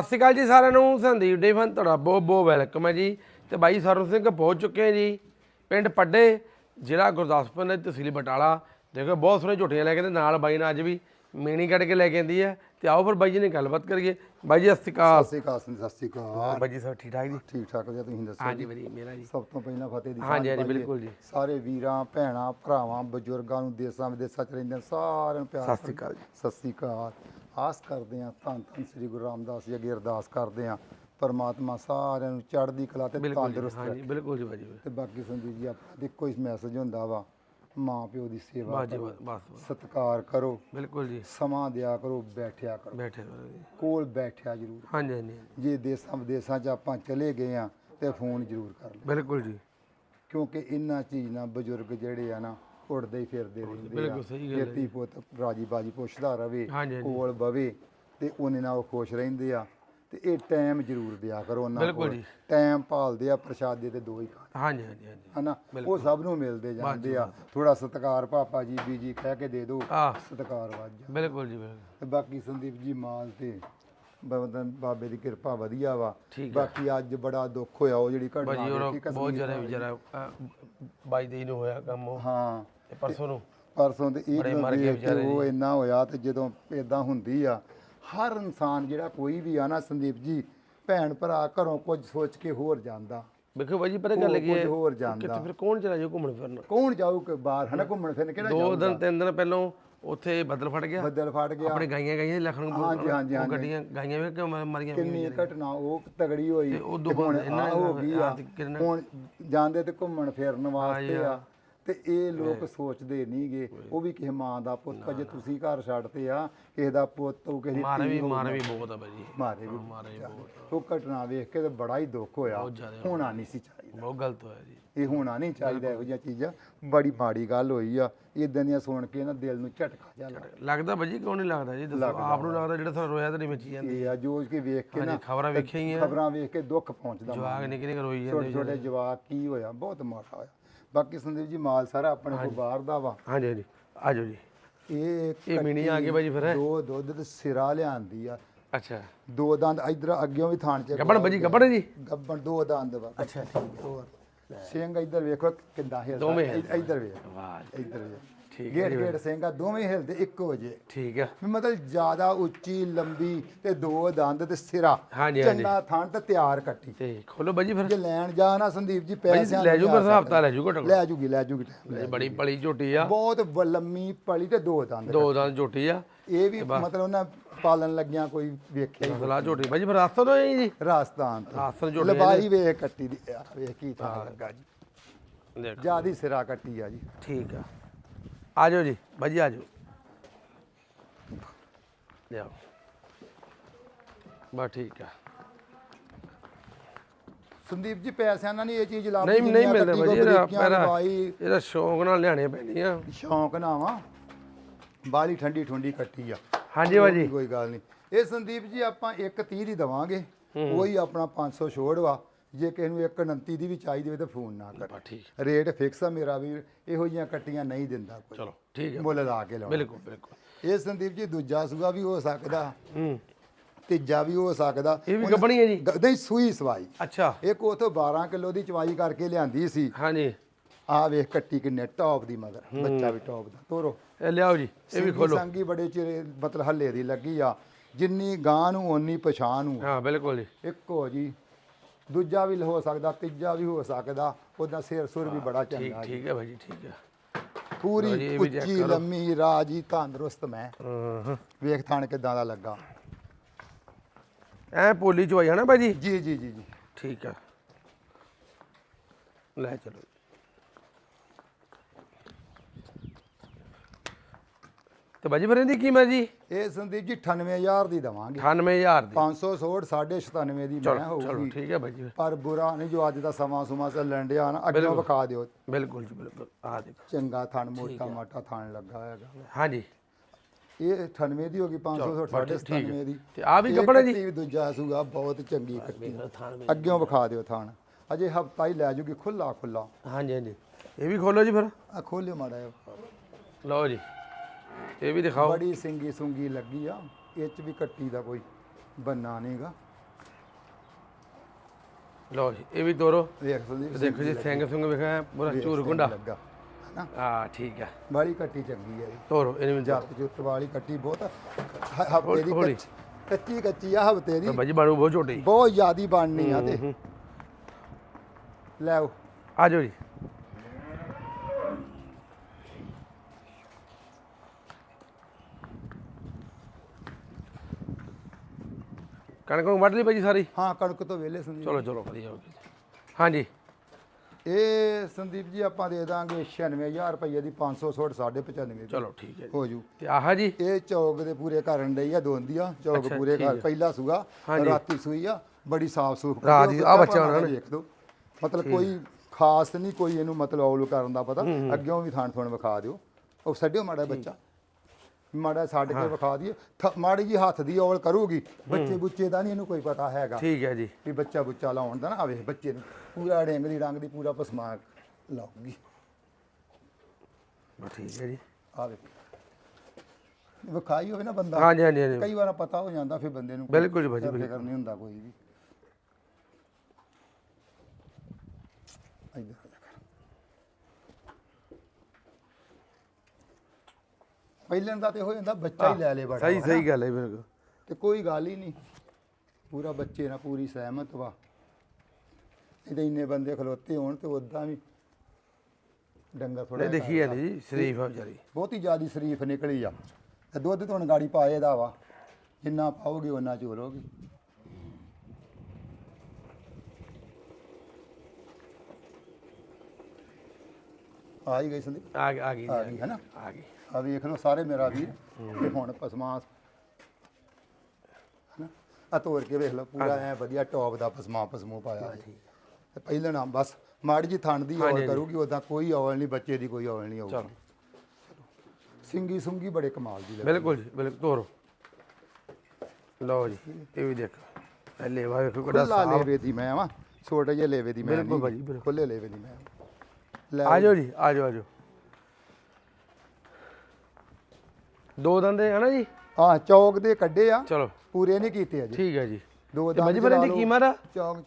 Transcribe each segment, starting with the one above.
ਸਤਿ ਸ਼੍ਰੀ ਅਕਾਲ ਜੀ ਸਾਰਿਆਂ ਨੂੰ। ਸੰਦੀਪ ਡੇਫਨ ਤੁਹਾਡਾ ਬਹੁਤ ਬਹੁਤ ਵੈਲਕਮ ਹੈ ਜੀ। ਤੇ ਬਾਈ ਸਰਵ ਸਿੰਘ ਪਹੁੰਚ ਚੁੱਕੇ ਹਾਂ ਜੀ। ਪਿੰਡ ਪੱਡੇ ਜ਼ਿਲ੍ਹਾ ਗੁਰਦਾਸਪੁਰ ਦੇ ਤਹਿਸੀਲ ਬਟਾਲਾ। ਦੇਖੋ ਬਹੁਤ ਸੋਹਣੇ ਝੋਟੀਆਂ ਲੈ ਕੇ ਆਂਦੇ ਨਾਲ ਬਾਈ ਨੇ ਅੱਜ ਵੀ ਮੀਣੀ ਕੱਢ ਕੇ ਲੈ ਕੇ ਆਂਦੀ ਹੈ। ਤੇ ਆਓ ਫਿਰ ਬਾਈ ਜੀ ਨੇ ਗੱਲਬਾਤ ਕਰੀਏ। ਬਾਈ ਜੀ ਸਤਿ ਸ਼੍ਰੀ ਅਕਾਲ। ਸਤਿ ਸ਼੍ਰੀ ਅਕਾਲ ਸੰਦੀਪ, ਸਤਿ ਸ਼੍ਰੀ ਅਕਾਲ। ਬਾਈ ਜੀ ਸਭ ਠੀਕ ਠਾਕ ਜੀ? ਠੀਕ ਠਾਕ ਵਧੀਆ ਤੁਸੀਂ ਦੱਸੋ ਹਾਂਜੀ ਵਧੀਆ ਮੇਰਾ ਜੀ। ਸਭ ਤੋਂ ਪਹਿਲਾਂ ਫਤਿਹ ਦੀ ਹਾਂਜੀ, ਸਾਂਝ ਹਾਂਜੀ, ਪਾਈਏ। ਬਿਲਕੁਲ ਜੀ। ਸਾਰੇ ਵੀਰਾਂ ਭੈਣਾਂ ਭਰਾਵਾਂ ਬਜ਼ੁਰਗਾਂ ਨੂੰ ਦੇਸਾਂ ਵਿਦੇਸਾਂ ਚ ਰਹਿੰਦੇ ਸਾਰਿਆਂ ਨੂੰ ਪਿਆਰ ਸਤਿ ਸ਼੍ਰੀ ਅਕਾਲ ਜੀ। ਸਤਿ ਸ਼੍ਰੀ ਅਕਾਲ। ਆਸ ਕਰਦੇ ਹਾਂ ਧੰਨ ਧੰਨ ਸ੍ਰੀ ਗੁਰੂ ਰਾਮਦਾਸ ਜੀ ਅੱਗੇ ਅਰਦਾਸ ਕਰਦੇ ਹਾਂ। ਪਰਮਾਤਮਾ ਸਾਰਿਆਂ ਨੂੰ ਚੜ੍ਹਦੀ ਕਲਾ ਤੇ ਤੰਦਰੁਸਤ ਹਾਂਜੀ ਬਿਲਕੁਲ ਜੀ ਬਾਈ ਜੀ ਤੇ ਬਾਕੀ ਸੰਦੀਪ ਜੀ ਆਪਾਂ ਦੇ ਕੋਈ ਮੈਸੇਜ ਹੁੰਦਾ ਵਾ ਮਾਂ ਪਿਓ ਦੀ ਸੇਵਾ ਕਰੋ। ਸਤਿਕਾਰ ਕਰੋ ਬਿਲਕੁਲ ਜੀ। ਸਮਾਂ ਦਿਆ ਕਰੋ ਬੈਠਿਆ ਕਰੋ। ਬੈਠੇ ਕੋਲ ਬੈਠਿਆ ਜ਼ਰੂਰ ਹਾਂਜੀ ਹਾਂਜੀ। ਜੇ ਦੇਸਾਂ ਵਿਦੇਸਾਂ 'ਚ ਆਪਾਂ ਚਲੇ ਗਏ ਆ ਤੇ ਫੋਨ ਜ਼ਰੂਰ ਕਰ ਲਓ। ਬਿਲਕੁਲ ਜੀ। ਕਿਉਂਕਿ ਇਹਨਾਂ ਚੀਜ਼ ਨਾਲ ਬਜ਼ੁਰਗ ਜਿਹੜੇ ਆ ਨਾ ਉੜਦੇ ਹੀ ਫਿਰਦੇ ਰਹਿੰਦੇ ਬਿਲਕੁਲ ਸਹੀ ਗੱਲ ਹੈ ਪੁੱਤ ਰਾਜੀ ਬਾਜੀ ਪੁੱਛਦਾ ਰਵੇ ਹਾਂਜੀ, ਹਾਂਜੀ। ਕੋਲ ਬਵੇ ਤੇ ਉਹਨੇ ਨਾਲ ਉਹ ਖੁਸ਼ ਰਹਿੰਦੇ ਆ। ਤੇ ਇਹ ਟਾਈਮ ਜ਼ਰੂਰ ਦਿਆ ਕਰੋ ਉਹਨਾਂ ਬਿਲਕੁਲ ਕੋਲ। ਜੀ। ਟਾਈਮ ਭਾਲਦੇ ਆ ਪ੍ਰਸ਼ਾਦੇ ਤੇ ਦੋ ਹੀ ਖਾਣ। ਹਾਂਜੀ ਹਾਂਜੀ ਹਾਂਜੀ। ਹਨਾ? ਉਹ ਸਭ ਨੂੰ ਮਿਲਦੇ ਜਾਂਦੇ ਆ। ਥੋੜਾ ਸਤਿਕਾਰ ਪਾਪਾ ਜੀ ਬੀਜੀ ਕਹਿ ਕੇ ਦੇ ਦਿਓ ਆ ਸਤਿਕਾਰ ਵੱਜ ਜਾ ਬਿਲਕੁਲ ਜੀ ਬਿਲਕੁਲ। ਤੇ ਬਾਕੀ ਸੰਦੀਪ ਜੀ ਮਾਲ ਤੇ ਬਵਦਨ ਬਾਬੇ ਦੀ ਕਿਰਪਾ ਵਧੀਆ ਵਾ। ਠੀਕ ਬਾਕੀ ਅੱਜ ਬੜਾ ਦੁੱਖ ਹੋਇਆ ਉਹ ਜਿਹੜੀ ਘਟਨਾ ਭਾਜੀ ਉਹ ਵੇਖੀ ਬਹੁਤ ਕਸ਼ਮੀਰ ਜ਼ਿਆਦਾ ਵਿਚਾਰਾ ਬਾਈ ਦੇ ਨੂੰ ਹੋਇਆ ਕੰਮ ਉਹ। ਹਾਂ। ਤੇ ਪਰਸੋਂ ਨੂੰ? ਪਰਸੋਂ ਤੇ ਇਹ ਜਦੋਂ ਮਰ ਗਏ ਵੇਖ ਕੇ ਉਹ ਇੰਨਾ ਹੋਇਆ ਤੇ ਜਦੋਂ ਇਦਾਂ ਹੁੰਦੀ ਆ ਹਰ ਇਨਸਾਨ ਜਿਹੜਾ ਕੋਈ ਵੀ ਆ ਨਾ ਸੰਦੀਪ ਜੀ ਭੈਣ ਭਰਾ ਘਰੋਂ ਕੁਝ ਸੋਚ ਕੇ ਹੋਰ ਜਾਂਦਾ। ਵੇਖੋ ਬਾਈ ਜੀ ਪਤਾ ਗੱਲ ਕੀ ਹੈ ਕੁਝ ਹੋਰ ਜਾਂਦਾ। ਫਿਰ ਕੌਣ ਚਲਾ ਜਾਊ ਘੁੰਮਣ ਫਿਰਨ? ਕੌਣ ਜਾਊ ਕਿ ਬਾਹਰ ਹਨਾ ਘੁੰਮਣ ਫਿਰਨ ਕਿਹੜਾ ਦੋ ਦਿਨ ਤਿੰਨ ਦਿਨ ਪਹਿਲਾਂ ਉੱਥੇ ਬੱਦਲ ਫਟ ਗਿਆ। ਬੱਦਲ ਫਟ ਗਿਆ। ਆਪਣੇ ਗਾਈਆਂ ਗਾਈਆਂ ਲੱਖਣ ਹਾਂਜੀ, ਹਾਂਜੀ, ਉਹ ਗੱਡੀਆਂ ਗਾਈਆਂ ਵੇ ਕਿ ਮਰੀਆਂ ਕਿੰਨੀ ਘਟਨਾ ਉਹ ਤਗੜੀ ਹੋਈ ਉਹ ਤੇ ਦੁਬਾਰਾ ਹੁਣ ਇਹਨਾਂ ਹੋ ਗਈ ਆ। ਹੁਣ ਜਾਂਦੇ ਤੇ ਘੁੰਮਣ ਫਿਰਨ ਵਾਸਤੇ ਆ। ਤੇ ਇਹ ਲੋਕ ਸੋਚਦੇ ਨਹੀਂਗੇ ਉਹ ਵੀ ਕਿਸੇ ਮਾਂ ਦਾ ਪੁੱਤ ਜੇ ਤੁਸੀਂ ਘਰ ਛੱਡਤੇ ਆ ਕਿਸੇ ਦਾ ਪੁੱਤ ਉਹ ਕਿਸੇ ਦੀ ਮਾਰੇ ਵੀ ਮਾਰੇ ਵੀ ਬਹੁਤ ਆ ਬਾਈ ਜੀ। ਮਾਰੇ ਵੀ ਮਾਰੇ ਬਹੁਤ ਉਹ ਘਟਨਾ ਵੇਖ ਕੇ ਤੇ ਬੜਾ ਹੀ ਦੁੱਖ ਹੋਇਆ। ਹੋਣਾ ਨਹੀਂ ਸੀ ਚਾਹੀਦਾ। ਬਹੁਤ ਗਲਤ ਹੋਇਆ ਜੀ। ਇਹ ਹੋਣਾ ਨਹੀਂ ਚਾਹੀਦਾ ਇਹੋ ਜਿਹੀਆਂ ਚੀਜ਼ਾਂ। ਬੜੀ ਮਾੜੀ ਗੱਲ ਹੋਈ ਆ। ਇਦਾਂ ਦੀਆਂ ਸੁਣ ਕੇ ਨਾ ਦਿਲ ਨੂੰ ਝਟਕਾ ਲੱਗਾ ਲੱਗਦਾ ਬਾਈ ਜੀ ਕਿਉਂ ਨਹੀਂ ਲੱਗਦਾ ਜੀ? ਦੱਸੋ ਆਪ ਨੂੰ ਲੱਗਦਾ। ਜਿਹੜਾ ਤੁਹਾਨੂੰ ਰੋਇਆ ਤਾਂ ਨਹੀਂ ਮੱਚੀ ਜਾਂਦੀ। ਇਹ ਆ ਜੋਜ ਕੇ ਵੇਖ ਕੇ ਨਾ ਖਬਰਾਂ ਵੇਖੀਆਂ ਹੀ ਆ। ਖਬਰਾਂ ਵੇਖ ਕੇ ਦੁੱਖ ਪਹੁੰਚਦਾ ਮਨ ਜਵਾਗ ਨਿੱਕੇ ਨਿੱਕੇ ਰੋਈ ਛੋਟੇ ਜਾਂਦੇ ਛੋਟੇ ਜਵਾਕ ਕੀ ਹੋਇਆ ਬਹੁਤ ਮਾੜਾ ਹੋਇਆ। ਬਾਕੀ ਸੰਦੀਪ ਜੀ ਮਾਲ ਸਾਰਾ ਆਪਣੇ ਕੋਲ ਬਾਹਰ ਦਾ ਵਾ। ਹਾਂਜੀ ਹਾਂਜੀ। ਆਜੋ ਜੀ। ਇਹ ਇਹ ਮੀਣੀ ਆ ਗਈ ਬਾਈ ਜੀ ਫਿਰ ਦੋ ਦੁੱਧ ਤੇ ਸਿਰਾ ਲਿਆਂਦੀ ਆ। ਅੱਛਾ। ਦੋ ਦੰਦ ਇਧਰ ਅੱਗਿਓਂ ਵੀ ਥਾਣ ਚ ਗੱਬਣ ਬਾਜੀ ਗੱਬਣ ਜੀ? ਗੱਬਣ ਦੋ ਦੰਦ ਵਾ। ਅੱਛਾ ਠੀਕ ਹੋਰ। ਸਿੰਘ ਇਧਰ ਵੇਖੋ ਕਿੱਦਾਂ ਹਿਲਦਾ। ਦੋਵੇਂ ਇਧਰ ਵੇਖ। ਵਾਹ ਇਧਰ ਵੇਖ। ਠੀਕ ਗੇਟ ਗੇਟ ਸਿੰਘ ਆ ਦੋਵੇਂ ਹਿਲਦੇ ਇੱਕੋ ਵਜੇ ਠੀਕ ਆ। ਵੀ ਮਤਲਬ ਜ਼ਿਆਦਾ ਉੱਚੀ ਲੰਬੀ ਤੇ ਦੋ ਦੰਦ ਤੇ ਸਿਰਾ। ਹਾਂਜੀ ਹਾਂਜੀ। ਚੰਗਾ ਥਣ ਤੇ ਤਿਆਰ ਕੱਟੀ। ਤੇ ਖੋਲੋ ਬਾਜੀ ਫਿਰ। ਜੇ ਲੈਣ ਜਾ ਨਾ ਸੰਦੀਪ ਜੀ ਪੈਸਿਆਂ ਲੈ ਜੂ ਜਾ ਪਰ ਹਿਸਾਬ ਤਾਂ ਲੈ ਜੂ ਘਟੋ ਲੈ ਜੂਗੀ ਲੈ ਜੂਗੀ time ਲੈ। ਬੜੀ ਪਲੀ ਝੋਟੀ ਆ। ਬਹੁਤ ਵ- ਲੰਮੀ ਪਲੀ ਤੇ ਦੋ ਦੰਦ ਦੋ ਦੰਦ ਝੋਟੀ ਆ। ਇਹ ਵੀ ਮਤਲਬ ਉਹਨਾਂ ਪਾਲਣ ਲੱਗਿਆ ਕੋਈ ਵੇਖਿਆ ਹੀ ਝੋਟੀ। ਬਾਜੀ ਫਿਰ ਰਾਸਤਾ ਤੋਂ ਆਈ ਜੀ। ਰਾਜਸਥਾਨ ਤੋਂ। ਝੋਟੀ ਲਬਾਈ ਵੇਖ ਕੱਟੀ ਦੀ। ਆ ਵੇਖ ਕੀ ਥਾਂ ਲੱਗਾ ਜੀ। ਦੇਖ। ਜਿਆਦੀ ਸਿਰਾ ਕੱਟੀ ਆ ਜੀ। ਠੀਕ ਆ। ਆਜੋ ਜੀ ਬਾਜੀ ਆਜੋ। ਲਿਆਓ। ਬਾ ਠੀਕ ਆ। ਸੰਦੀਪ ਜੀ ਪੈਸਿਆਂ ਨਾਲ ਨਹੀਂ ਇਹ ਚੀਜ਼ ਲੱਭਦੀ ਨਹੀਂ ਨਹੀਂ ਮਿਲਦਾ ਕੋ ਇਹਦਾ ਪੈਰਾ ਇਹਦਾ ਸ਼ੌਂਕ ਨਾਲ ਲਿਆਣੇ ਪੈਣੀ ਆ ਸ਼ੌਂਕ ਨਾ ਵਾ। ਬਾਲੀ ਠੰਡੀ ਠੰਡੀ ਕੱਟੀ ਆ। ਹਾਂਜੀ ਬਾਜੀ ਕੋਈ ਗੱਲ ਨਹੀਂ। ਇਹ ਸੰਦੀਪ ਜੀ ਆਪਾਂ 130 ਦੀ ਦਵਾਂਗੇ। ਉਹੀ ਆਪਣਾ 500 ਛੋੜ ਵਾ। ਜੇ ਕਿਸੇ ਨੂੰ 129 ਦੀ ਵੀ ਚਾਹੀਦੀ ਹੋਵੇ ਤਾਂ ਫੋਨ ਨਾ ਕਰ। ਠੀਕ। ਰੇਟ ਫਿਕਸ ਆ ਮੇਰਾ ਵੀਰ ਇਹੋ ਜਿਹੀਆਂ ਕੱਟੀਆਂ ਨਹੀਂ ਦਿੰਦਾ ਕੋਈ। ਚਲੋ ਠੀਕ ਆ। ਮੁੱਲ ਲਾ ਕੇ ਲਾਉਣਾ। ਬਿਲਕੁਲ ਬਿਲਕੁਲ। ਇਹ ਸੰਦੀਪ ਜੀ ਦੂਜਾ ਸੂਆ ਵੀ ਹੋ ਸਕਦਾ। ਹੂੰ। ਤੀਜਾ ਵੀ ਹੋ ਸਕਦਾ। ਇਹ ਵੀ ਗੱਬਣੀ ਹੈ ਜੀ? ਗ- ਨਹੀਂ ਸੂਈ ਸਵਾਈ। ਅੱਛਾ। ਇੱਕ ਉਥੋਂ 12 ਕਿਲੋ ਦੀ ਚਵਾਈ ਕਰਕੇ ਲਿਆਂਦੀ ਸੀ। ਹਾਂਜੀ। ਆ ਵੇਖ ਕੱਟੀ ਕਿੰਨੇ ਟੌਪ ਦੀ ਮਗਰ। ਬੱਚਾ ਵੀ ਟੌਪ ਦਾ। ਤੋਰੋ। ਇਹ ਲਿਆਓ ਜੀ ਇਹ ਵੀ ਖੋਲੋ। ਸੰਗੀ ਬੜੇ ਚਿਰੇ ਮਤਲਬ ਹੱਲੇ ਦੀ ਲੱਗੀ ਆ। ਜਿੰਨੀ ਗਾਂ ਨੂੰ ਓਨੀ ਪਛਾਣ ਨੂੰ। ਹਾਂ ਬਿਲਕੁਲ ਜੀ। ਇੱਕੋ ਜੀ ਦੂਜਾ ਵੀ ਹੋ ਸਕਦਾ ਤੀਜਾ ਵੀ ਹੋ ਸਕਦਾ ਉਹਦਾ ਸਿਰ ਸੁਰ ਵੀ ਬੜਾ ਠੀਕ ਚੰਗਾ ਠੀਕ ਹੈ ਭਾਜੀ ਠੀਕ ਹੈ। ਪੂਰੀ ਜੀ, ਇਹ ਵੀ check ਉੱਚੀ ਕਰੋ। ਲੰਮੀ ਰਾਜੀ ਤੰਦਰੁਸਤ ਮੈਂ। ਹਾਂ। ਹਾਂ ਵੇਖ ਥਾਣ ਕਿਦਾਂ ਦਾ ਲੱਗਾ। ਐ ਪੋਲੀ ਚਵਾਈ ਹੈ ਨਾ ਭਾਜੀ? ਜੀ ਜੀ ਜੀ ਜੀ। ਠੀਕ ਆ ਲੈ ਚਲੋ ਤੇ ਭਾਜੀ ਫਿਰ ਇਹਦੀ ਕੀਮਤ ਜੀ ਇਹ ਸੰਦੀਪ ਜੀ 98000 ਦੀ ਦਵਾਂਗੇ। 98000 ਦੀ। 500 ਸੋੜ 9.5 ਦੀ ਮੈਂ ਚਲੋ ਚਲੋ ਹੋਊਗੀ। ਠੀਕ ਹੈ ਭਾਜੀ ਪਰ ਬੁਰਾ ਨਹੀਂ ਜੋ ਅੱਜ ਦਾ ਸਮਾਂ ਸੁਮਾ ਚੱਲਣ ਡਿਆ ਨਾ ਅੱਗੇ ਵਿਖਾ ਦਿਓ। ਬਿਲਕੁਲ ਜੀ ਬਿਲਕੁਲ। ਆ ਦੇਖੋ। ਚੰਗਾ ਥਣ ਮੋਟਾ ਮਾਟਾ ਥਣ ਲੱਗਾ ਹੈਗਾ। ਹਾਂਜੀ। ਇਹ 98 ਦੀ ਹੋ ਗਈ 500 ਸੋੜ 9.5 ਦੀ। ਤੇ ਆ ਵੀ ਕੱਪੜਾ ਜੀ? ਦੂਜਾ ਸੂਗਾ ਬਹੁਤ ਚੰਗੀ ਕੱਟੀ। ਅੱਗਿਓਂ ਵਿਖਾ ਦਿਓ ਥਣ। ਅਜੇ ਹਫਤਾ ਹੀ ਲੈ ਜੂਗੀ ਖੁੱਲਾ ਖੁੱਲਾ ਹਾਂਜੀ ਹਾਂਜੀ। ਇਹ ਵੀ ਖੋਲੋ ਜੀ ਫਿਰ। ਆ ਖੋਲਿਓ ਮਾੜਾ। ਲਓ ਜੀ। ਇਹ ਵੀ ਦਿਖਾਓ। ਬੜੀ ਸਿੰਗੀ ਸੁੰਗੀ ਲੱਗੀ ਆ ਇਹ ਚ ਵੀ ਕੱਟੀ ਦਾ ਕੋਈ ਬੰਨਾ ਨਹੀਂਗਾ ਲਓ ਜੀ ਇਹ ਵੀ ਵੇਖ ਸੰਦੀਪ ਤੇ ਦੇਖੋ ਜੀ ਸਿੰਘ ਸਿੰਘ ਵੇਖਿਆ ਪੂਰਾ ਝੂਰ ਗੁੰਡਾ। ਲੱਗਾ ਹਨਾ? ਆ ਠੀਕ ਆ। ਵਾਲੀ ਕੱਟੀ ਚੰਗੀ ਹੈ ਜੀ ਤੋਰੋ ਇਹਨੂੰ ਵੀ ਜੱਤ ਜੁੱਤ ਵਾਲੀ ਕੱਟੀ ਬਹੁਤ। ਹਫ਼ਤੇ ਦੀ। ਕੱਚੀ- ਕੱਚੀ ਆ ਹਫ਼ਤੇ ਦੀ। ਬਾਜੀ ਬਾਣੂ ਬਹੁਤ ਛੋਟੀ। ਬਹੁਤ ਜ਼ਿਆਦੀ ਬਣਨੀ ਆ ਤੇ। ਲੈ ਆਓ। ਆ ਜਾਓ ਜੀ। ਕਣਕ ਨੂੰ ਵੱਢ ਲਈ ਭਾਜੀ ਸਾਰੀ? ਹਾਂ ਕਣਕ ਤੋਂ ਵੇਲੇ ਸੰਦੀਪ ਚਲੋ ਚਲੋ ਵਧੀਆ ਹੋ ਗਿਆ ਹਾਂਜੀ। ਇਹ ਸੰਦੀਪ ਜੀ ਆਪਾਂ ਦੇ ਦਾਂਗੇ 96000 ਰੁਪਏ ਦੀ 500 ਛੋਟ 95 ਦੀ। ਚਲੋ ਠੀਕ ਹੈ ਜੀ। ਹੋ ਜੂ ਤੇ ਆਹ ਜੀ? ਇਹ ਚੌਕ ਦੇ ਪੂਰੇ ਕਰਨ ਡਈ ਆ ਦੋਂਦੀ ਆ ਚੌਕ ਪੂਰੇ ਘਰ। ਪਹਿਲਾ ਸੂਗਾ। ਰਾਤੀ ਸੂਈ ਆ ਬੜੀ ਸਾਫ਼ ਸੂਫ ਰਾਤ ਦੀ- ਆਹ ਬੱਚਾ ਉਹਨਾਂ ਨੇ। ਦੇਖ ਦੋ ਮਤਲਬ ਕੋਈ ਖਾਸ ਨਹੀਂ ਕੋਈ ਇਹਨੂੰ ਮਤਲਬ ਔਲ ਕਰਨ ਦਾ ਪਤਾ। ਅੱਗਿਓਂ ਵੀ ਥਾਣ ਥੋਣ ਵਿਖਾ ਦਿਓ। ਉਹ ਛੱਡਿਓ ਮਾੜਾ ਬੱਚਾ। ਮਾੜਾ ਛੱਡ ਕੇ ਵਿਖਾ ਦਈਏ। ਮਾੜੀ ਜੀ ਹੱਥ ਦੀ ਔਲ ਕਰੂਗੀ। ਬੱਚੇ ਬੁੱਚੇ ਦਾ ਨਹੀਂ ਇਹਨੂੰ ਕੋਈ ਪਤਾ ਹੈਗਾ। ਠੀਕ ਹੈ ਜੀ। ਵੀ ਬੱਚਾ ਬੁੱਚਾ ਲਾਉਣ ਦਾ ਨਾ ਆਵੇ ਬੱਚੇ ਨੂੰ। ਪੂਰਾ ਡੈਂਗ ਦੀ ਰੰਗ ਦੀ ਪੂਰਾ ਪਸਮਾ ਲਾਉਗੀ ਠੀਕ ਹੈ ਜੀ। ਆਵੇ ਵਿਖਾਈ ਹੋਵੇ ਨਾ ਬੰਦਾ। ਹਾਂਜੀ ਹਾਂਜੀ ਹਾਂਜੀ। ਕਈ ਵਾਰ ਪਤਾ ਹੋ ਜਾਂਦਾ ਫਿਰ ਬੰਦੇ ਨੂੰ ਬਿਲਕੁਲ ਭਾਜੀ, ਬਿਲਕੁਲ। ਨਹੀਂ ਹੁੰਦਾ ਕੋਈ ਵੀ। ਇੱਧਰ ਆ ਜਾ ਕਰ। ਪਹਿਲਾਂ ਦਾ ਤੇ ਹੋ ਜਾਂਦਾ ਬੱਚਾ ਹੀ ਲੈ ਲੇ ਬੜਾ ਸਹੀ ਸਹੀ। ਗੱਲ ਹੈ ਬਿਲਕੁਲ। ਤੇ ਕੋਈ ਗੱਲ ਹੀ ਨਹੀਂ। ਪੂਰਾ ਬੱਚੇ ਨਾਲ ਪੂਰੀ ਸਹਿਮਤ ਵਾ। ਇਹਦੇ ਇੰਨੇ ਬੰਦੇ ਖਲੋਤੇ ਹੋਣ ਤੇ ਉਦਾਂ ਵੀ ਡੰਗਾ ਥੋੜਾ ਨਹੀਂ ਦੇਖੀ ਜਾਂਦੀ। ਜੀ ਸ਼ਰੀਫ ਆ ਵਿਚਾਰੀ। ਬਹੁਤੀ ਜ਼ਿਆਦੀ ਸ਼ਰੀਫ ਨਿਕਲੀ ਆ। ਤੇ ਦੁੱਧ ਤੋਂ ਗਾੜੀ ਪਾਏ ਦਾ ਵਾ। ਜਿੰਨਾ ਪਾਓਗੇ ਉਹਨਾਂ ਚੋਲੋਗੇ ਆ ਹੀ ਗਈ ਸੰਦੀਪ। ਆ ਗਈ ਆ ਆ ਗਈ ਹੈ ਨਾ ਆ ਗਈ। ਆ ਵੇਖ ਲਓ ਸਾਰੇ ਮੇਰਾ ਵੀਰ। ਤੇ ਹੁਣ ਪਸਮਾ ਆ ਤੋੜ ਕੇ ਵੇਖ ਲਓ ਪੂਰਾ ਐ ਵਧੀਆ ਟੌਪ ਦਾ ਪਸਮਾ ਪਸਮੂ ਪਾਇਆ ਜੀ ਤੇ ਪਹਿਲਾਂ ਨਾ ਬਸ ਮਾੜੀ ਜੀ ਥਣ ਦੀ ਔਲ। ਕਰੂਗੀ ਉਦਾਂ ਕੋਈ ਔਲ ਨਹੀਂ ਬੱਚੇ ਦੀ ਕੋਈ ਔਲ ਨਹੀਂ ਆਊਗੀ। ਸਿੰਗੀ ਸੁੰਗੀ ਬੜੇ ਕਮਾਲ ਦੀ ਬਿਲਕੁਲ ਜੀ ਬਿਲਕੁਲ ਤੋਰੋ। ਲਓ ਜੀ ਇਹ ਵੀ ਦੇਖੋ। ਇਹ ਲੇਵਾ ਵੇਖੋ ਕਿਹੜਾ ਸਾਫ਼। ਲੇਵੇ ਦੀ ਮੈਂ ਵਾ ਛੋਟੇ ਜਿਹੇ ਲੇਵੇ ਦੀ ਮੈਂ ਬਿਲਕੁਲ ਭਾਜੀ, ਬਿਲਕੁਲ। ਖੁੱਲੇ ਲੇਵੇ ਦੀ ਮੈਂ ਲੈ ਆ ਜਾਓ ਜੀ ਆ ਜਾਓ ਆ ਜਾਓ। ਦੋ ਦੰਦੇ ਹਨਾ ਜੀ? ਆ ਚੌਕ ਦੇ ਕੱਢੇ ਆ। ਚਲੋ। ਪੂਰੇ ਨਹੀਂ ਕੀਤੇ ਅਜੇ। ਠੀਕ ਹੈ ਜੀ। ਦੋ ਬਾਜੀ ਦੰਦ ਫਿਰ ਚਲਾ ਇਹਦੀ। ਕੀਮਤ ਆ? ਚੌਕ।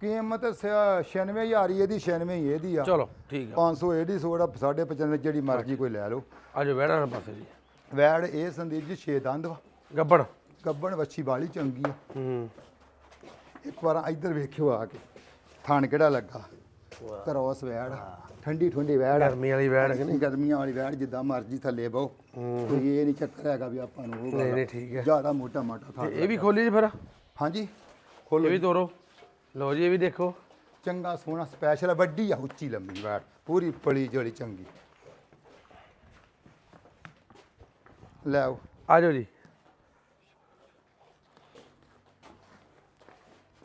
ਕੀਮਤ 96000 ਹੀ ਇਹਦੀ 96 ਹੀ ਇਹਦੀ ਆ। ਚਲੋ ਠੀਕ ਆ। 500 ਇਹਦੀ ਸੋੜਾ 95 ਜਿਹੜੀ ਮਰਜ਼ੀ ਕੋਈ ਲੈ ਲਓ। ਆ ਜਾਓ ਬਹਿਣਾ ਨਾ ਪਾਸੇ ਜੀ। ਵੈੜ ਇਹ ਸੰਦੀਪ ਜੀ 6 ਦੰਦ ਵਾ। ਗੱਬੜ ਗੱਬਣ ਵੱਛੀ ਬਾਲੀ ਚੰਗੀ ਆ। ਹੂੰ। ਇੱਕ ਵਾਰ ਇੱਧਰ ਵੇਖਿਓ ਆ ਕੇ। ਥਣ ਕਿਹੜਾ ਲੱਗਾ? ਕਰੋਸ ਵੈੜ ਠੰਡੀ ਠੰਡੀ ਵੈੜ ਆ। ਗਰਮੀ ਵਾਲੀ ਕੇ ਨਹੀਂ? ਗਰਮੀਆਂ ਵਾਲੀ ਵੈੜ ਜਿੱਦਾਂ ਮਰਜ਼ੀ ਥੱਲੇ ਬਹੁ। ਕੋਈ ਇਹ ਨਹੀਂ ਚੱਕਰ ਹੈਗਾ ਵੀ ਆਪਾਂ ਨੂੰ ਉਹ ਨਹੀਂ ਨਹੀਂ ਠੀਕ ਹੈ। ਜ਼ਿਆਦਾ ਮੋਟਾ ਮਾਟਾ ਤੇ ਇਹ ਵੀ ਖੋਲੀ ਜੀ ਫਿਰ? ਹਾਂਜੀ। ਇਹ ਵੀ ਤੋਰੋ। ਲਓ ਜੀ ਇਹ ਵੀ ਦੇਖੋ। ਚੰਗਾ ਸੋਹਣਾ ਸਪੈਸ਼ਲ ਵੱਡੀ ਆ ਉੱਚੀ ਲੰਮੀ ਵੈੜ। ਪੂਰੀ ਪਲੀ ਜੋੜੀ ਚੰਗੀ। ਲੈ ਆਓ ਆ ਜਾਓ ਜੀ।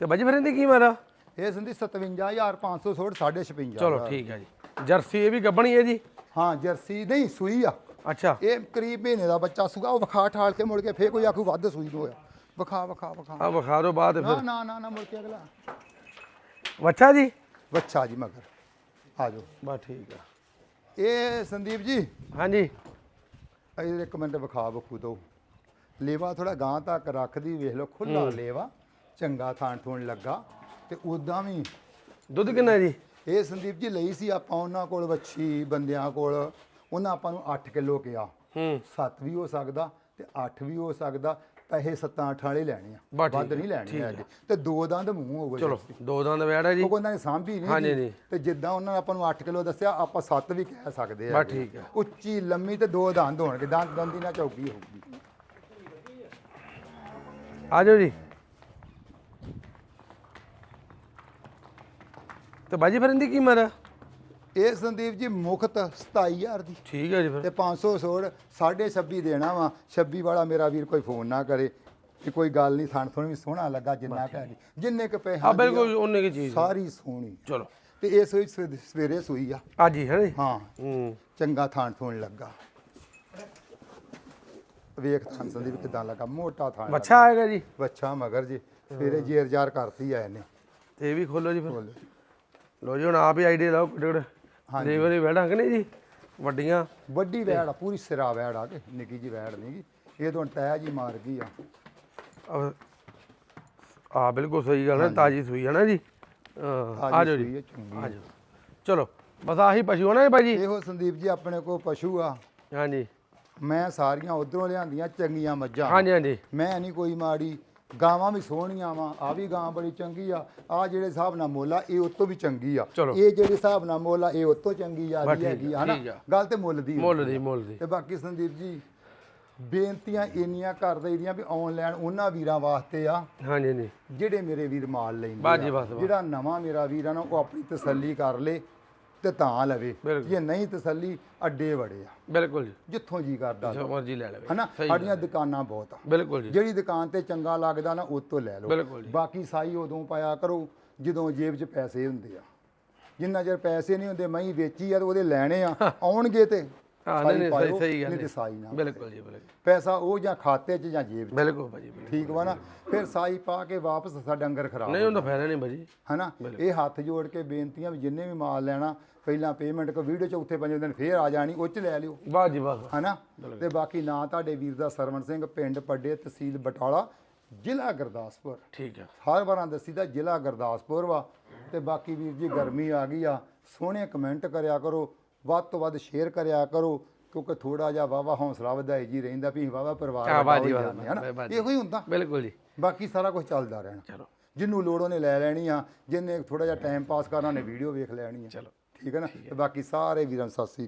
ਤੇ ਬਾਜੀ ਫਿਰ ਇਹਦੀ ਕੀਮਤ ਆ? ਇਹ ਸੰਦੀ 57500 ਛੋੜ 56 ਚਲੋ ਠੀਕ ਹੈ ਜੀ। ਜਰਸੀ ਇਹ ਵੀ ਗੱਬਣੀ ਹੈ ਜੀ? ਹਾਂ ਜਰਸੀ ਨਹੀਂ ਸੂਈ ਆ। ਅੱਛਾ। ਇਹ ਕਰੀਬ ਮਹੀਨੇ ਦਾ ਬੱਚਾ ਸੁਗਾ ਉਹ ਵਿਖਾ ਠਾਲ ਕੇ ਮੁੜ ਕੇ ਫੇਰ ਕੋਈ ਆਖੂ ਵੱਧ ਸੂਈ ਨੂੰ ਹੋਇਆ ਵਿਖਾ ਵਿਖਾ ਵਿਖਾ। ਆ ਵਿਖਾ ਦਿਓ ਬਾਅਦ ਨਾ ਫਿਰ। ਨਾ ਨਾ ਨਾ ਮੁੜ ਕੇ ਅਗਲਾ। ਵੱਛਾ ਜੀ? ਬੱਚਾ ਜੀ ਮਗਰ। ਆ ਜਾਓ। ਬਸ ਠੀਕ ਆ। ਇਹ ਸੰਦੀਪ ਜੀ ਹਾਂਜੀ। ਇਹ ਇੱਕ ਮਿੰਟ ਵਿਖਾ ਬਖੂ ਦੋ ਲੇਵਾ ਥੋੜਾ ਗਾਂ ਤੱਕ ਰੱਖਦੀ ਵੇਖ ਲਓ ਖੁੱਲਾ ਲੇਵਾ ਚੰਗਾ ਥਾਣ ਥੂਣ ਲੱਗਾ। ਤੇ ਉਦਾਂ ਵੀ ਦੁੱਧ ਕਿੰਨਾ ਜੀ? ਇਹ ਸੰਦੀਪ ਜੀ ਲਈ ਸੀ ਆਪਾਂ ਉਹਨਾਂ ਕੋਲ ਵੱਛੀ ਬੰਦਿਆਂ ਕੋਲ। ਉਹਨਾਂ ਆਪਾਂ ਨੂੰ 8 ਕਿਲੋ ਕਿਹਾ। ਹੂੰ। 7 ਵੀ ਹੋ ਸਕਦਾ ਤੇ 8 ਵੀ ਹੋ ਸਕਦਾ। ਪੈਸੇ 7 8 ਵਾਲੇ ਲੈਣੇ ਆ। ਵੱਧ ਨਹੀਂ ਲੈਣੇ ਹੈਗੇ। ਤੇ ਦੋ ਦੰਦ ਮੂੰਹ ਹੋਵੇ ਚਲੋ ਦੋ ਦੰਦ ਵੈੜ ਜੀ। ਉਹ ਕਹਿੰਦਾ ਨੇ ਸਾਂਭੀ ਨਹੀਂ। ਤੇ ਜਿੱਦਾਂ ਉਹਨਾਂ ਨੇ ਆਪਾਂ ਨੂੰ 8 ਕਿਲੋ ਦੱਸਿਆ ਆਪਾਂ 7 ਵੀ ਕਹਿ ਸਕਦੇ ਆ। ਬਸ ਠੀਕ ਹੈ। ਉੱਚੀ ਲੰਮੀ ਤੇ ਦੋ ਦੰਦ ਹੋਣਗੇ। ਦੰਦ ਦੰਦੀ ਨਾਲ ਚੌਕੀ ਹੋਊਗੀ। ਆ ਜਾਓ ਜੀ। ਤੇ ਬਾਜੀ ਫਿਰ ਇਹਦੀ ਕੀਮਤ ਆ? ਇਹ ਸੰਦੀਪ ਜੀ ਮੁਖਤ 27000 ਦੀ। ਠੀਕ ਹੈ ਜੀ ਫਿਰ। ਤੇ 500 ਸੋੜ 26 ਦੇਣਾ ਵਾ। 26 ਵਾਲਾ ਮੇਰਾ ਵੀਰ ਕੋਈ ਫੋਨ ਨਾ ਕਰੇ ਕਿ ਕੋਈ ਗੱਲ ਨਹੀਂ ਥਣ ਥਣ ਵੀ ਸੋਹਣਾ ਲੱਗਾ ਜਿੰਨਾ ਕਹਿ ਜੀ। ਜਿੰਨੇ ਕ ਪੈਸੇ ਆ ਬਿਲਕੁਲ ਉਹਨੇ ਕੀ ਚੀਜ਼ ਸਾਰੀ ਸੋਹਣੀ ਚਲੋ। ਤੇ ਇਹ ਸੂਈ ਸਵੇ- ਸਵੇਰੇ ਸੂਈ ਆ। ਅੱਜ ਹੀ ਹੈ ਜੀ? ਹਾਂ। ਹੂੰ। ਚੰਗਾ ਥਾਣ ਥੂਣ ਲੱਗਾ। ਵੇਖ ਥਾਣ ਸੰਦੀਪ ਕਿਦਾਂ ਲੱਗਾ। ਮੋਟਾ ਥਾਣ। ਵੱਛਾ ਆਏਗਾ ਜੀ? ਬੱਚਾ ਮਗਰ ਜੀ। ਸਵੇਰੇ ਜੇਰ ਜਾਰ ਕਰਤੀ ਆ ਇਹਨੇ। ਤੇ ਇਹ ਵੀ ਖੋਲੋ ਜੀ ਫਿਰ। ਲੋ ਜੀ ਹੁਣ ਆਪ ਹੀ ਆਈਡੀਆ ਲਾਓ ਕਿਹੜੇ ਹਾਂਜੀ। ਡਿਲੀਵਰੀ ਬੈਠਾਂਗੇ ਨਹੀਂ ਜੀ? ਵੱਡੀਆਂ। ਵੱਡੀ ਵੈੜ ਆ ਪੂਰੀ ਸਿਰਾ ਵੈੜ ਆ ਕੇ ਨਿੱਕੀ ਜੀ ਵੈੜ ਨਹੀਂ ਗੀ ਇਹ ਤੋਂ ਤੈ ਜੀ ਮਾਰ ਗਈ ਆ। ਆ ਬਿਲਕੁਲ ਸਹੀ ਗੱਲ ਹੈ ਤਾਜੀ ਸੂਈ ਹੈ ਨਾ ਜੀ? ਹਾਂ, ਆ ਜਾਓ ਜੀ। ਹੈ, ਆ ਜਾਓ। ਚਲੋ ਬਸ ਆਹੀ ਪਸ਼ੂ ਹੋਣਾ ਜੀ ਭਾਈ ਜੀ? ਇਹੋ ਸੰਦੀਪ ਜੀ ਆਪਣੇ ਕੋਲ ਪਸ਼ੂ ਆ। ਹਾਂਜੀ। ਮੈਂ ਸਾਰੀਆਂ ਉਧਰੋਂ ਲਿਆਂਦੀਆਂ ਚੰਗੀਆਂ ਮੱਝਾਂ। ਹਾਂਜੀ ਹਾਂਜੀ। ਮੈਂ ਨਹੀਂ ਕੋਈ ਮਾੜੀ ਗਾਵਾਂ ਵੀ ਸੋਹਣੀਆਂ ਵਾ ਆ ਵੀ ਗਾਂ ਬੜੀ ਚੰਗੀ ਆ ਆ ਜਿਹੜੇ ਹਿਸਾਬ ਨਾਲ ਮੁੱਲ ਇਹ ਉਤੋਂ ਵੀ ਚੰਗੀ ਆ ਚਲੋ। ਇਹ ਜਿਹੜੇ ਹਿਸਾਬ ਨਾਲ ਮੁੱਲ ਇਹ ਉਤੋਂ ਚੰਗੀ ਆ ਬਸ ਠੀਕ ਹੈਗੀ ਆ, ਆ ਹਨਾ ਠੀਕ ਆ। ਗੱਲ ਤੇ ਮੁੱਲ ਦੀ ਮੁੱਲ ਦੀ। ਮੁੱਲ ਦੀ ਤੇ ਬਾਕੀ ਸੰਦੀਪ ਜੀ ਬੇਨਤੀਆਂ ਇੰਨੀਆਂ ਕਰ ਦਈਦੀਆਂ ਵੀ ਆਨਲਾਈਨ ਉਹਨਾਂ ਵੀਰਾਂ ਵਾਸਤੇ ਆ ਹਾਂਜੀ ਹਾਂਜੀ ਜਿਹੜੇ ਮੇਰੇ ਵੀਰ ਮਾਲ ਲੈਂਦੇ ਬਸ ਜੀ, ਆ। ਬਸ, ਬਸ। ਜਿਹੜਾ ਨਵਾਂ ਮੇਰਾ ਵੀਰ ਆ ਨਾ ਉਹ ਆਪਣੀ ਤਸੱਲੀ ਕਰ ਲੇ ਤੇ ਤਾਂ ਲਵੇ। ਜੇ ਨਹੀਂ ਤਸੱਲੀ ਅੱਡੇ ਵੜੇ ਆ। ਬਿਲਕੁਲ ਜੀ। ਜਿੱਥੋਂ ਜੀ ਕਰਦਾ ਜੋ ਮਰਜ਼ੀ ਲੈ ਲਵੇ। ਹਨਾ? ਸਾਡੀਆਂ ਦੁਕਾਨਾਂ ਬਹੁਤ ਆ। ਬਿਲਕੁਲ ਜੀ। ਜਿਹੜੀ ਦੁਕਾਨ ਤੇ ਚੰਗਾ ਲੱਗਦਾ ਨਾ ਉਹ ਤੋਂ ਲੈ ਲਓ। ਬਾਕੀ ਸਾਈ ਉਦੋਂ ਪਾਇਆ ਕਰੋ ਜਦੋਂ ਜੇਬ 'ਚ ਪੈਸੇ ਹੁੰਦੇ ਆ। ਜਿੰਨਾ ਚਿਰ ਪੈਸੇ ਨਹੀਂ ਹੁੰਦੇ ਮੈਂ ਹੀ ਵੇਚੀ ਆ ਤੇ ਉਹਦੇ ਲੈਣੇ ਆ। ਆਉਣਗੇ ਤੇ। ਹਾਂ ਨਹੀਂ ਨਹੀਂ ਸਹੀ ਸਹੀ ਗੱਲ ਨਹੀਂ ਤੇ ਹੈ ਸਾਈ ਨਾ ਬਿਲਕੁਲ ਜੀ ਬਿਲਕੁਲ। ਪੈਸਾ ਉਹ ਜਾਂ ਖਾਤੇ 'ਚ ਜਾਂ ਜੇਬ 'ਚ। ਬਿਲਕੁਲ ਭਾਜੀ ਬਿਲਕੁਲ ਠੀਕ ਵਾ ਨਾ? ਫਿਰ ਸਾਈ ਪਾ ਕੇ ਵਾਪਸ ਸਾਡਾ ਡੰਗਰ ਖਰਾਬ ਨਹੀਂ ਹੁੰਦਾ ਫਾਇਦਾ ਨਹੀਂ ਭਾਜੀ। ਹਨਾ? ਇਹ ਹੱਥ ਜੋੜ ਕੇ ਬੇਨਤੀਆਂ ਵੀ ਜਿੰਨੇ ਵੀ ਮਾਲ ਲੈਣਾ ਪਹਿਲਾਂ ਪੇਮੈਂਟ ਕੋ ਵੀਡੀਓ ਚੌਥੇ ਪੰਜਵੇਂ ਦਿਨ ਫੇਰ ਆ ਜਾਣੀ ਉਹ ਚ ਲੈ ਲਿਓ। ਵਾਹ ਜੀ ਵਾਹ ਹਨਾ? ਤੇ ਬਾਕੀ ਨਾਂ ਤੁਹਾਡੇ ਵੀਰ ਦਾ ਸਰਵਣ ਸਿੰਘ ਪਿੰਡ ਪੱਡੇ ਤਹਿਸੀਲ ਬਟਾਲਾ ਜ਼ਿਲ੍ਹਾ ਗੁਰਦਾਸਪੁਰ। ਠੀਕ ਹੈ ਹਰ ਵਾਰਾਂ ਦੱਸੀਦਾ ਜ਼ਿਲ੍ਹਾ ਗੁਰਦਾਸਪੁਰ ਵਾ। ਤੇ ਬਾਕੀ ਵੀਰ ਜੀ ਗਰਮੀ ਆ ਗਈ ਆ। ਸੋਹਣੇ ਕਮੈਂਟ ਕਰਿਆ ਕਰੋ। ਵੱਧ ਤੋਂ ਵੱਧ ਸ਼ੇਅਰ ਕਰਿਆ ਕਰੋ ਕਿਉਂਕਿ ਥੋੜਾ ਜਿਹਾ ਵਾਵਾ ਹੌਸਲਾ ਵਧਾਈ ਜੀ ਰਹਿੰਦਾ ਵੀ ਵਾਵਾ ਪਰਿਵਾਰ ਕਿਆ ਬਾਤ ਜੀ, ਵਾਹ, ਵਾਹ ਜੀ। ਇਹੋ ਹੀ ਹੁੰਦਾ। ਬਿਲਕੁਲ ਜੀ। ਬਾਕੀ ਸਾਰਾ ਕੁਝ ਚੱਲਦਾ ਰਹਿਣਾ। ਚਲੋ। ਜਿਹਨੂੰ ਲੋੜ ਉਹਨੇ ਲੈ ਲੈਣੀ ਆ ਜਿਹਨੇ ਥੋੜਾ ਜਿਹਾ ਟਾਈਮ ਪਾਸ ਕਰਨਾ ਉਹਨੇ ਵੀਡੀਓ ਵੇਖ ਲੈਣੀ ਆ। ਚਲੋ। ਠੀਕ ਹੈ ਨਾ? ਤੇ ਬਾਕੀ ਸਾਰੇ ਵੀਰਾਂ ਨੂੰ ਸਤਿ ਸ੍ਰੀ